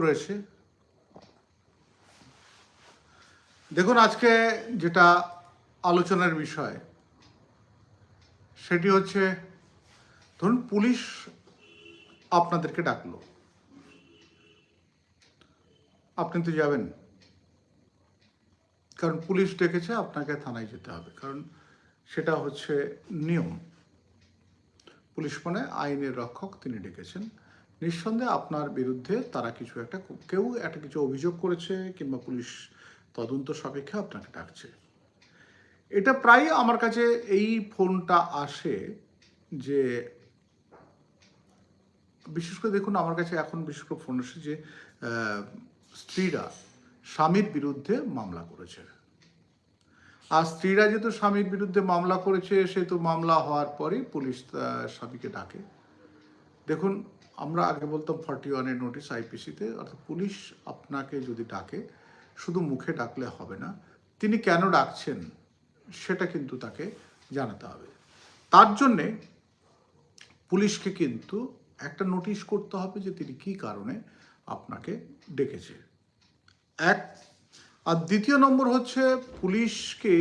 রয়েছে। দেখুন, আজকে যেটা আলোচনার বিষয়, সেটি হচ্ছে, ধরুন, পুলিশ আপনাদেরকে ডাকলো। আপনি তো যাবেন। কারণ পুলিশ ডেকেছে, আপনাকে থানায় যেতে হবে। কারণ সেটা হচ্ছে নিয়ম। পুলিশ মানে আইনের রক্ষক, তিনি ডেকেছেন। নিঃসন্দেহে আপনার বিরুদ্ধে তারা কিছু একটা কেউ একটা কিছু অভিযোগ করেছে কিংবা পুলিশ তদন্ত সাপেক্ষে আপনাকে ডাকছে। এটা প্রায় আমার কাছে এই ফোনটা আসে যে, বিশেষ করে দেখুন আমার কাছে এখন বিশেষ করে ফোন আসে যে স্ত্রীরা স্বামীর বিরুদ্ধে মামলা করেছে। আর স্ত্রীরা যেহেতু স্বামীর বিরুদ্ধে মামলা করেছে, সেহেতু মামলা হওয়ার পরেই পুলিশ স্বামীকে ডাকে। দেখুন আমরা আগে বলতাম ফর্টি ওয়ানের নোটিশ আইপিসিতে, অর্থাৎ পুলিশ আপনাকে যদি ডাকে, শুধু মুখে ডাকলে হবে না, তিনি কেন ডাকছেন সেটা কিন্তু তাকে জানাতে হবে। তার জন্যে পুলিশকে কিন্তু একটা নোটিশ করতে হবে যে তিনি কী কারণে আপনাকে ডেকেছে। এক, আর দ্বিতীয় নম্বর হচ্ছে পুলিশকে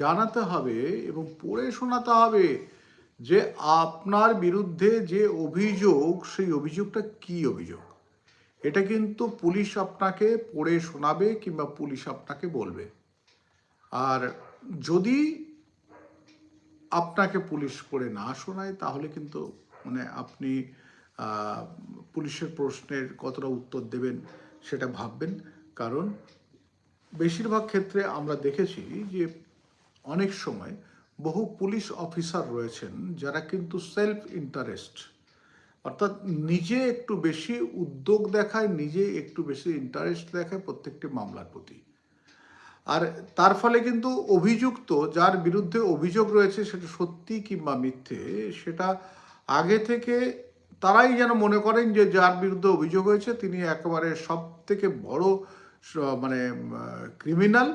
জানাতে হবে এবং পড়ে শোনাতে হবে যে আপনার বিরুদ্ধে যে অভিযোগ, সেই অভিযোগটা কি অভিযোগ? এটা কিন্তু পুলিশ আপনাকে পড়ে শোনাবে কিংবা পুলিশ আপনাকে বলবে। আর যদি আপনাকে পুলিশ পড়ে না শোনায়, তাহলে কিন্তু মানে আপনি পুলিশের প্রশ্নের কতটা উত্তর দেবেন সেটা ভাববেন। কারণ বেশিরভাগ ক্ষেত্রে আমরা দেখেছি যে অনেক সময় বহু পুলিশ অফিসার রয়েছেন যারা কিন্তু সেলফ ইন্টারেস্ট। অর্থাৎ নিজে একটু বেশি উদ্যোগ দেখায়, নিজে একটু বেশি ইন্টারেস্ট দেখায় প্রত্যেকটি মামলার প্রতি। আর তার ফলে কিন্তু অভিযুক্ত, যার বিরুদ্ধে অভিযোগ রয়েছে সেটা সত্যি কিংবা মিথ্যে, সেটা আগে থেকে তারাই যেন মনে করেন যে যার বিরুদ্ধে অভিযোগ হয়েছে, তিনি একেবারে সব থেকে বড় মানে ক্রিমিনাল।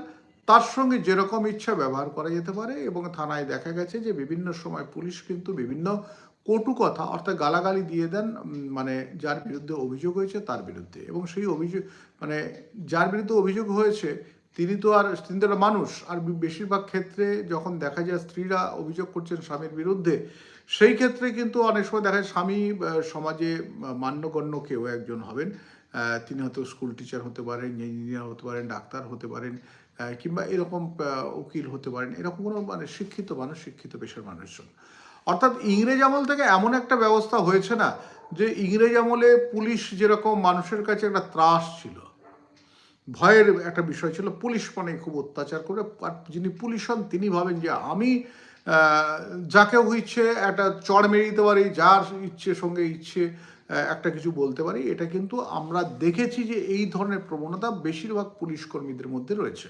তার সঙ্গে যেরকম ইচ্ছা ব্যবহার করা যেতে পারে এবং থানায় দেখা গেছে যে বিভিন্ন সময় পুলিশ কিন্তু বিভিন্ন কটু কথা অর্থাৎ গালাগালি দিয়ে দেন মানে যার বিরুদ্ধে অভিযোগ হয়েছে তার বিরুদ্ধে। এবং সেই অভিযোগ মানে যার বিরুদ্ধে অভিযোগ হয়েছে, তিনি তো আর, তিনি তো মানুষ। আর বেশিরভাগ ক্ষেত্রে যখন দেখা যায় স্ত্রীরা অভিযোগ করছেন স্বামীর বিরুদ্ধে, সেই ক্ষেত্রে কিন্তু অনেক সময় দেখা যায় স্বামী সমাজে মান্যগণ্য কেউ একজন হবেন। তিনি হয়তো স্কুল টিচার হতে পারেন ইঞ্জিনিয়ার হতে পারেন, ডাক্তার হতে পারেন। কিংবা এরকম উকিল হতে পারেন। এরকম কোনো মানে শিক্ষিত মানুষ, শিক্ষিত পেশার মানুষজন। অর্থাৎ ইংরেজ আমল থেকে এমন একটা ব্যবস্থা হয়েছে না, যে ইংরেজ আমলে পুলিশ যেরকম মানুষের কাছে একটা ত্রাস ছিল, ভয়ের একটা বিষয় ছিল, পুলিশ মানে খুব অত্যাচার করে যিনি পুলিশ হন তিনি ভাবেন যে আমি যাকে ইচ্ছে একটা চড় মেরে দিতে পারি, যার ইচ্ছে সঙ্গে ইচ্ছে একটা কিছু বলতে পারি, এটা কিন্তু আমরা দেখেছি যে এই ধরনের প্রবণতা বেশিরভাগ পুলিশ কর্মীদের মধ্যে রয়েছে।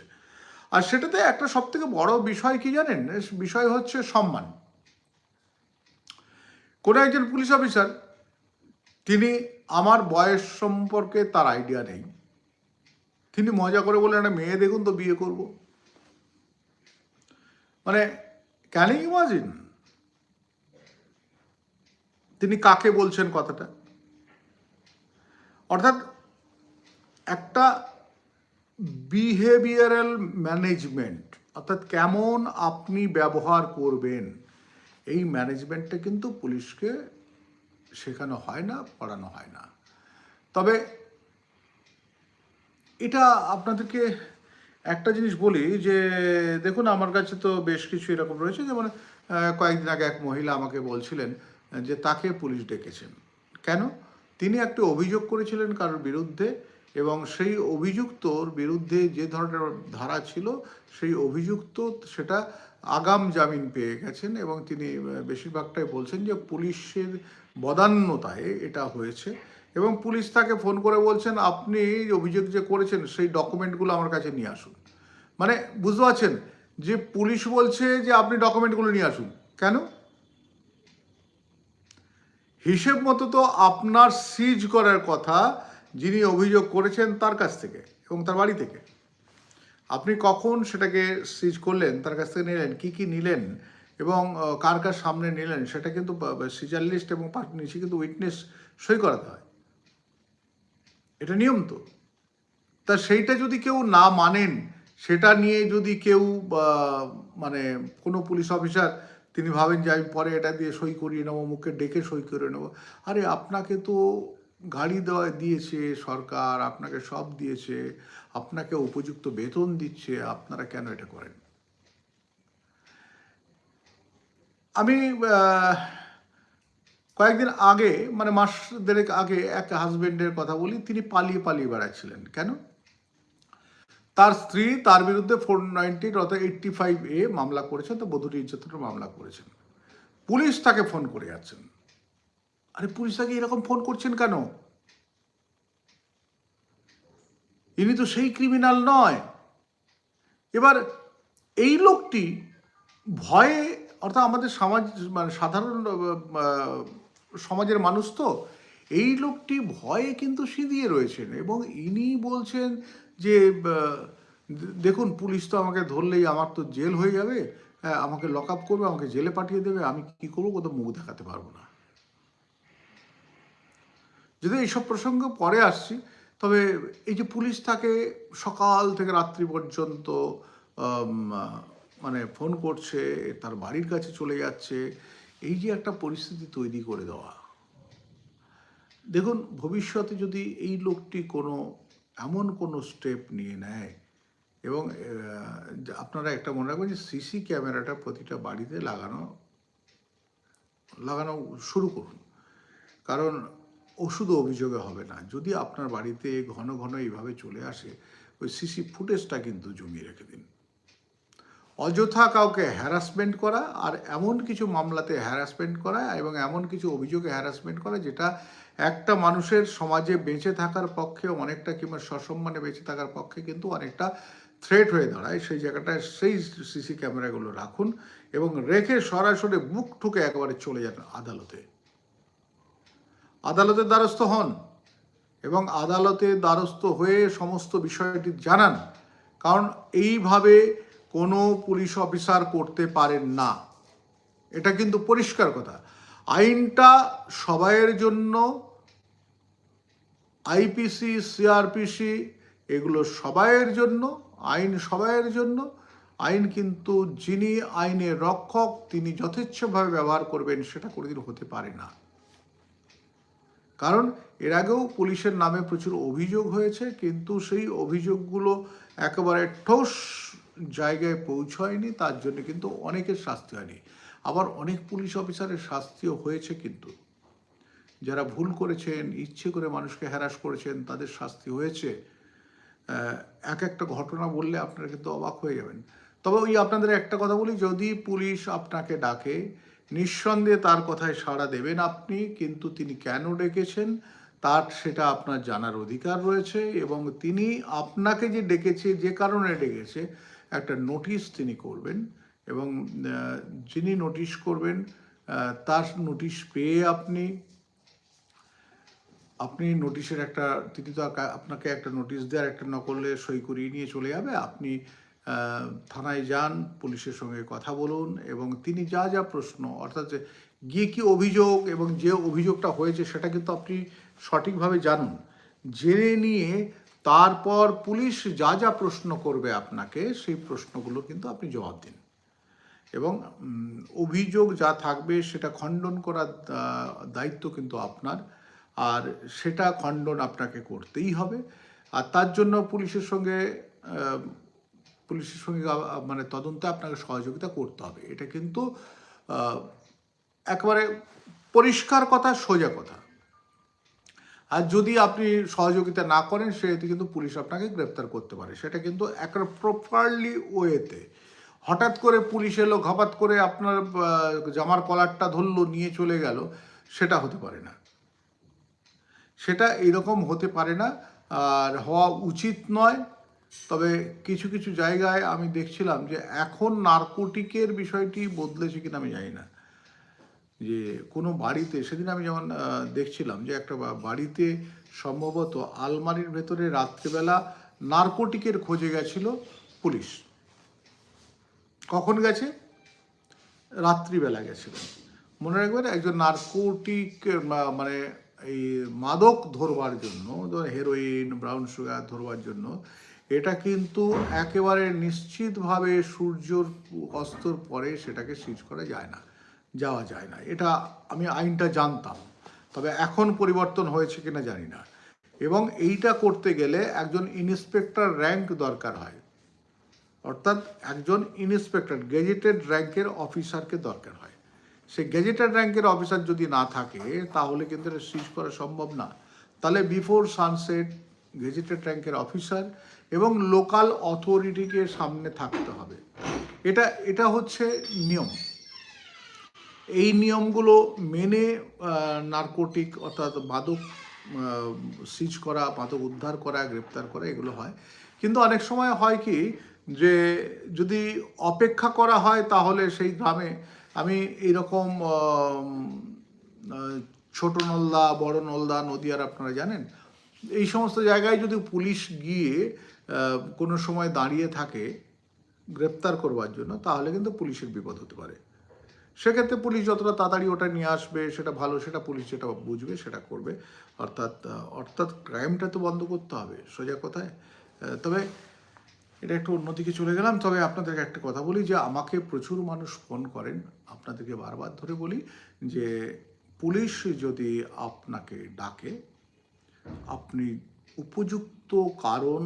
আর সেটাতে একটা সব থেকে বড় বিষয় কি জানেন? বিষয় হচ্ছে সম্মান। কোনো একজন পুলিশ অফিসার, তিনি আমার বয়স সম্পর্কে তার আইডিয়া নেই। তিনি মজা করে বললেন, একটা মেয়ে দেখুন তো বিয়ে করব। মানে ক্যান ইমাজিন তিনি কাকে বলছেন কথাটা? অর্থাৎ একটা বিহেভিয়ারাল ম্যানেজমেন্ট অর্থাৎ কেমন আপনি ব্যবহার করবেন, এই ম্যানেজমেন্টটা কিন্তু পুলিশকে শেখানো হয় না, পড়ানো হয় না। তবে এটা আপনাদেরকে একটা জিনিস বলি যে, দেখুন আমার কাছে তো বেশ কিছু এরকম রয়েছে, যেমন কয়েকদিন আগে এক মহিলা আমাকে বলছিলেন যে তাকে পুলিশ ডেকেছেন। কেন? তিনি একটা অভিযোগ করেছিলেন কারোর বিরুদ্ধে এবং সেই অভিযুক্তর বিরুদ্ধে যে ধরনের ধারা ছিল, সেই অভিযুক্ত সেটা আগাম জামিন পেয়ে গেছেন এবং তিনি বেশিরভাগটাই বলছেন যে পুলিশের বদান্যতায় এটা হয়েছে এবং পুলিশ তাকে ফোন করে বলছেন, আপনি অভিযোগ যে করেছেন, সেই ডকুমেন্টগুলো আমার কাছে নিয়ে আসুন। মানে বুঝতে পারছেন যে পুলিশ বলছে যে আপনি ডকুমেন্টগুলো নিয়ে আসুন। কেন? হিসেব মতো তো আপনার সিজ করার কথা যিনি অভিযোগ করেছেন তার কাছ থেকে এবং তার বাড়ি থেকে। আপনি কখন সেটাকে সিজ করলেন, তার কাছ থেকে নিলেন, কি কি নিলেন এবং কার কার সামনে নিলেন, সেটা কিন্তু সিজার লিস্ট এবং নিচে কিন্তু উইটনেস সই করাতে হয়। এটা নিয়ম তো। তা সেইটা যদি কেউ না মানেন, সেটা নিয়ে যদি কেউ মানে কোনো পুলিশ অফিসার, তিনি ভাবেন যে আমি পরে এটা দিয়ে সই করিয়ে নেব, মুখে ডেকে সই করে নেব, আরে আপনাকে তো গাড়ি দেওয়া দিয়েছে, সরকার আপনাকে সব দিয়েছে, আপনাকে উপযুক্ত বেতন দিচ্ছে, আপনারা কেন এটা করেন? আমি কয়েকদিন আগে মানে মাস দেড়েক আগে এক হাজবেন্ডের কথা বলি, তিনি পালিয়ে পালিয়ে বেড়াচ্ছিলেন। কেন? তার স্ত্রী তার বিরুদ্ধে ফোর নাইনটিন অর্থাৎ এইটটি ফাইভ এ মামলা করেছেন, তো বধূ নির্যাতনের মামলা করেছেন। পুলিশ তাকে ফোন করে যাচ্ছেন আরে পুলিশ তাকে এরকম ফোন করছেন কেন? ইনি তো সেই ক্রিমিনাল নয়। এবার এই লোকটি ভয়ে অর্থাৎ আমাদের সমাজ মানে সাধারণ সমাজের মানুষ তো এই লোকটি ভয়ে কিন্তু সিঁদিয়ে রয়েছেন এবং ইনি বলছেন যে দেখুন পুলিশ তো আমাকে ধরলেই আমার তো জেল হয়ে যাবে হ্যাঁ, আমাকে লক আপ করবে আমাকে জেলে পাঠিয়ে দেবে আমি কি করব? কোথাও মুখ দেখাতে পারব না। যদি এইসব প্রসঙ্গ পরে আসছি, তবে এই যে পুলিশ তাকে সকাল থেকে রাত্রি পর্যন্ত মানে ফোন করছে, তার বাড়ির কাছে চলে যাচ্ছে, এই যে একটা পরিস্থিতি তৈরি করে দেওয়া। দেখুন, ভবিষ্যতে যদি এই লোকটি কোনো, এমন কোনো স্টেপ নিয়ে নেয় এবং আপনারা একটা মনে রাখবেন যে সিসি ক্যামেরাটা প্রতিটা বাড়িতে লাগানো লাগানো শুরু করুন। কারণ ওষুধ অভিযোগে হবে না। যদি আপনার বাড়িতে ঘন ঘন এইভাবে চলে আসে, ওই সিসি ফুটেজটা কিন্তু জমিয়ে রেখে দিন। অযথা কাউকে হ্যারাসমেন্ট করা আর এমন কিছু মামলাতে হ্যারাসমেন্ট করা এবং এমন কিছু অভিযোগে হ্যারাসমেন্ট করা যেটা একটা মানুষের সমাজে বেঁচে থাকার পক্ষে অনেকটা কিংবা সসম্মানে বেঁচে থাকার পক্ষে কিন্তু অনেকটা থ্রেট হয়ে দাঁড়ায়। সেই জায়গাটায় সেই সিসি ক্যামেরাগুলো রাখুন এবং রেখে সরাসরি বুক ঠুকে একেবারে চলে যান আদালতে। আদালতের দ্বারস্থ হন এবং আদালতের দ্বারস্থ হয়ে সমস্ত বিষয়টি জানান, কারণ এইভাবে কোনো পুলিশ অফিসার করতে পারেন না। এটা কিন্তু পরিষ্কার কথা। আইনটা সবাইয়ের জন্য, আইপিসি, সিআরপিসি এগুলো সবাইয়ের জন্য, আইন সবাইয়ের জন্য। আইন কিন্তু যিনি আইনের রক্ষক, তিনি যথেচ্ছভাবে ব্যবহার করবেন, সেটা কোনোদিন হতে পারে না। কারণ এর আগেও পুলিশের নামে প্রচুর অভিযোগ হয়েছে, কিন্তু সেই অভিযোগগুলো একেবারে ঠোস জায়গায় পৌঁছয়নি, তার জন্য কিন্তু অনেকের শাস্তি হয়নি। আবার অনেক পুলিশ অফিসারের শাস্তিও হয়েছে কিন্তু। যারা ভুল করেছেন, ইচ্ছে করে মানুষকে হ্যারাস করেছেন, তাদের শাস্তি হয়েছে। এক একটা ঘটনা বললে আপনারা কিন্তু অবাক হয়ে যাবেন। তবে ওই আপনাদের একটা কথা বলি, যদি পুলিশ আপনাকে ডাকে নিঃসন্দেহে তার কথায় সাড়া দেবেন আপনি, কিন্তু তিনি কেন ডেকেছেন, তার সেটা আপনার জানার অধিকার রয়েছে এবং তিনি আপনাকে যে ডেকেছে, যে কারণে ডেকেছে, একটা নোটিশ তিনি করবেন এবং যিনি নোটিশ করবেন তার নোটিশ পেয়ে আপনি আপনি নোটিশের একটা, তিনি তো আপনাকে একটা নোটিশ দেওয়ার একটা নকলে সই করিয়ে নিয়ে চলে যাবে, আপনি থানায় যান, পুলিশের সঙ্গে কথা বলুন এবং তিনি যা যা প্রশ্ন, অর্থাৎ গিয়ে কি অভিযোগ এবং যে অভিযোগটা হয়েছে সেটা কিন্তু আপনি সঠিকভাবে জানুন। জেনে নিয়ে তারপর পুলিশ যা যা প্রশ্ন করবে আপনাকে, সেই প্রশ্নগুলো কিন্তু আপনি জবাব দিন। এবং অভিযোগ যা থাকবে সেটা খণ্ডন করার দায়িত্ব কিন্তু আপনার। আর সেটা খণ্ডন আপনাকে করতেই হবে। আর তার জন্য পুলিশের সঙ্গে পুলিশের সঙ্গে মানে তদন্তে আপনাকে সহযোগিতা করতে হবে। এটা কিন্তু একেবারে পরিষ্কার কথা, সোজা কথা। আর যদি আপনি সহযোগিতা না করেন, সেহেতু কিন্তু পুলিশ আপনাকে গ্রেপ্তার করতে পারে। সেটা কিন্তু একটা প্রপারলি ওয়েতে হঠাৎ করে পুলিশ এলো, ঘপাত করে আপনার জামার কলারটা ধরলো, নিয়ে চলে গেল, সেটা হতে পারে না। সেটা এরকম হতে পারে না। আর হওয়া উচিত নয়। তবে কিছু কিছু জায়গায় আমি দেখছিলাম যে এখন নার্কোটিকের বিষয়টি বদলেছে কিনা আমি জানি না। যে কোনো বাড়িতে, সেদিন আমি যেমন দেখছিলাম যে একটা বাড়িতে সম্ভবত আলমারির ভেতরে রাত্রিবেলা নার্কোটিকের খোঁজে গেছিল পুলিশ। কখন গেছে? রাত্রিবেলা গেছিল। মনে রাখবেন একজন নার্কোটিক মানে এই মাদক ধরবার জন্য হেরোইন ব্রাউন সুগার ধরবার জন্য এটা কিন্তু একেবারে নিশ্চিতভাবে সূর্যর অস্তর পরে সেটাকে সিজ করা যায় না, যাওয়া যায় না। এটা আমি আইনটা জানতাম, তবে এখন পরিবর্তন হয়েছে কিনা জানি না। এবং এইটা করতে গেলে একজন ইন্সপেক্টর র্যাঙ্ক দরকার হয়। অর্থাৎ একজন ইন্সপেক্টর, গেজেটেড র্যাঙ্কের অফিসারকে দরকার হয়। সে গেজেটেড র্যাঙ্কের অফিসার যদি না থাকে, তাহলে কিন্তু এটা সিজ করা সম্ভব না। তাহলে বিফোর সানসেট গেজেটেড র্যাঙ্কের অফিসার এবং লোকাল অথরিটিকে সামনে থাকতে হবে। এটা এটা হচ্ছে নিয়ম। এই নিয়মগুলো মেনে নার্কোটিক অর্থাৎ মাদক সিজ করা মাদক উদ্ধার করা, গ্রেপ্তার করা, এগুলো হয়। কিন্তু অনেক সময় হয় কি যে যদি অপেক্ষা করা হয় তাহলে সেই গ্রামে আমি এইরকম ছোট নলদা, বড় নলদা, নদীয়ার আপনারা জানেন এই সমস্ত জায়গায় যদি পুলিশ গিয়ে কোনো সময় দাঁড়িয়ে থাকে গ্রেপ্তার করবার জন্য, তাহলে কিন্তু পুলিশের বিপদ হতে পারে। সেক্ষেত্রে পুলিশ যতটা তাড়াতাড়ি ওটা নিয়ে আসবে, সেটা ভালো, সেটা পুলিশ যেটা বুঝবে, সেটা করবে। অর্থাৎ অর্থাৎ ক্রাইমটা তো বন্ধ করতে হবে, সোজা কথায়। তবে এটা একটু অন্যদিকে চলে গেলাম। তবে আপনাদেরকে একটা কথা বলি যে, আমাকে প্রচুর মানুষ ফোন করেন। আপনাদেরকে বারবার ধরে বলি যে, পুলিশ যদি আপনাকে ডাকে আপনি উপযুক্ত কারণ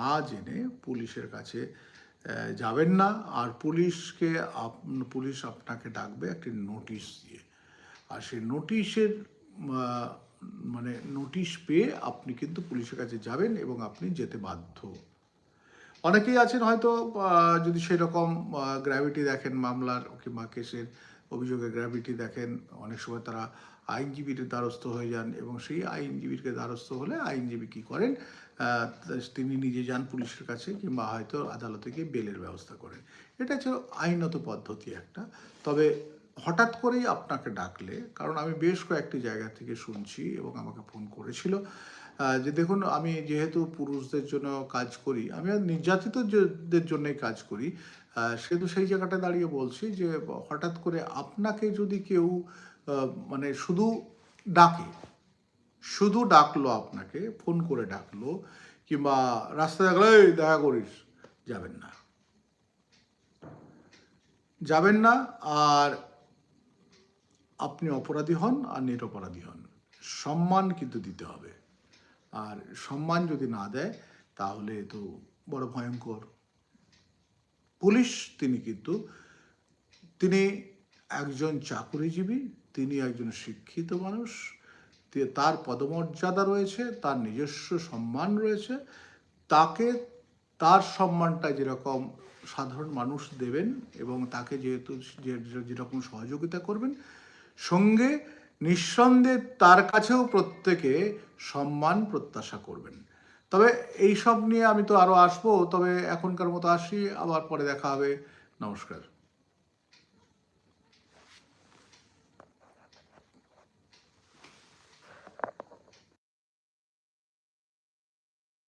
না জেনে পুলিশের কাছে যাবেন না। আর পুলিশকে পুলিশ আপনাকে ডাকবে একটি নোটিশ দিয়ে। আর সেই নোটিশের মানে নোটিশ পেয়ে আপনি কিন্তু পুলিশের কাছে যাবেন এবং আপনি যেতে বাধ্য। অনেকেই আছেন হয়তো যদি সেরকম গ্র্যাভিটি দেখেন মামলার কিংবা কেসের অভিযোগের গ্র্যাভিটি দেখেন, অনেক সময় তারা আইনজীবীর দ্বারস্থ হয়ে যান এবং সেই আইনজীবীকে দ্বারস্থ হলে আইনজীবী কী করেন? তিনি নিজে যান পুলিশের কাছে কিংবা হয়তো আদালতে গিয়ে বেলের ব্যবস্থা করেন। এটা ছিল আইনত পদ্ধতি একটা। তবে হঠাৎ করেই আপনাকে ডাকলে, কারণ আমি বেশ কয়েকটি জায়গা থেকে শুনছি এবং আমাকে ফোন করেছিল যে দেখুন, আমি যেহেতু পুরুষদের জন্য কাজ করি, আমি নির্যাতিতদের জন্যই কাজ করি সেহেতু সেই জায়গাটা দাঁড়িয়ে বলছি যে হঠাৎ করে আপনাকে যদি কেউ মানে শুধু ডাকে। শুধু ডাকলো আপনাকে ফোন করে ডাকলো কিংবা রাস্তা দেখল "এই, দেখা করিস। যাবেন না। যাবেন না আর আপনি অপরাধী হন আর নিরপরাধী হন। সম্মান কিন্তু দিতে হবে। আর সম্মান যদি না দেয় তাহলে তো বড় ভয়ঙ্কর। পুলিশ তিনি কিন্তু তিনি একজন চাকুরিজীবী তিনি একজন শিক্ষিত মানুষ তার পদমর্যাদা রয়েছে, তার নিজস্ব সম্মান রয়েছে, তাকে তার সম্মানটা যেরকম সাধারণ মানুষ দেবেন এবং তাকে যেহেতু যেরকম সহযোগিতা করবেন, সঙ্গে নিঃসন্দেহে তার কাছেও প্রত্যেকে সম্মান প্রত্যাশা করবেন। তবে এই সব নিয়ে আমি তো আরও আসব, তবে এখনকার মতো আসি, আবার পরে দেখা হবে। নমস্কার।